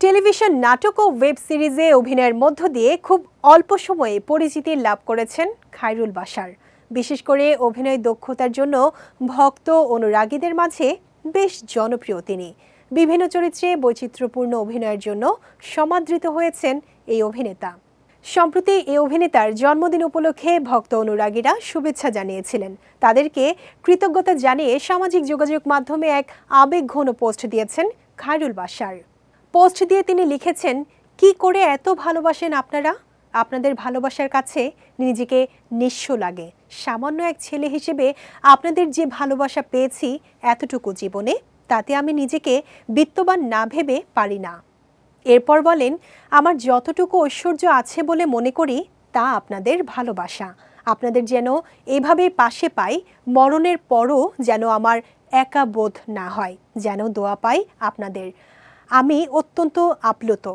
Television নাটক ও web সিরিজে অভিনয়ের মধ্য দিয়ে খুব অল্প সময়ে পরিচিতি লাভ করেছেন খায়রুল বাশার। বিশেষ করে অভিনয় দক্ষতার জন্য ভক্ত অনুরাগীদের মাঝে বেশ জনপ্রিয় তিনি। বিভিন্ন চরিত্রে বৈচিত্র্যপূর্ণ অভিনয়ের জন্য সমাদৃত হয়েছেন এই অভিনেতা। সম্প্রতি এই অভিনেতার জন্মদিন উপলক্ষে ভক্ত অনুরাগীরা শুভেচ্ছা জানিয়েছিলেন। তাদেরকে কৃতজ্ঞতা জানিয়ে সামাজিক যোগাযোগ মাধ্যমে এক আবেগঘন পোস্ট দিয়েছেন খায়রুল বাশার। পোস্ট দিয়ে তিনি লিখেছেন, কি করে এত ভালোবাসেন আপনারা? আপনাদের ভালোবাসার কাছে নিজেকে নিঃস্ব লাগে। সামান্য এক ছেলে হিসেবে আপনাদের যে ভালোবাসা পেয়েছি এতটুকু জীবনে, তাতে আমি নিজেকে বিত্তবান না ভেবে পারি না। এরপর বলেন, আমার যতটুকু ঐশ্বর্য আছে বলে মনে করি, তা আপনাদের ভালোবাসা। আপনাদের যেন এভাবেই পাশে পাই, মরণের পরও যেন আমার একা বোধ না হয়, যেন দোয়া পাই আপনাদের। আমি অত্যন্ত আপ্লুত।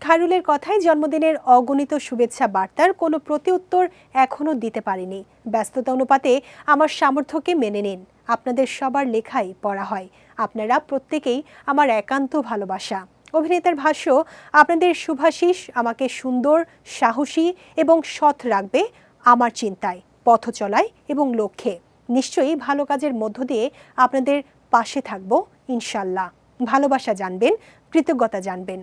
খায়রুলের কথায় জন্মদিনের অগণিত শুভেচ্ছা বার্তার কোনো প্রতিউত্তর এখনও দিতে পারিনি। ব্যস্ততা অনুপাতে আমার সামর্থ্যকে মেনে নিন। আপনাদের সবার লেখাই পড়া হয়। আপনারা প্রত্যেকেই আমার একান্ত ভালোবাসা। অভিনেতার ভাষ্য, আপনাদের শুভাশিস আমাকে সুন্দর, সাহসী এবং সৎ রাখবে আমার চিন্তায়, পথ চলায় এবং লক্ষ্যে। নিশ্চয়ই ভালো কাজের মধ্য দিয়ে আপনাদের পাশে থাকব, ইনশাল্লাহ। ভালোবাসা জানবেন কৃতজ্ঞতা জানবেন।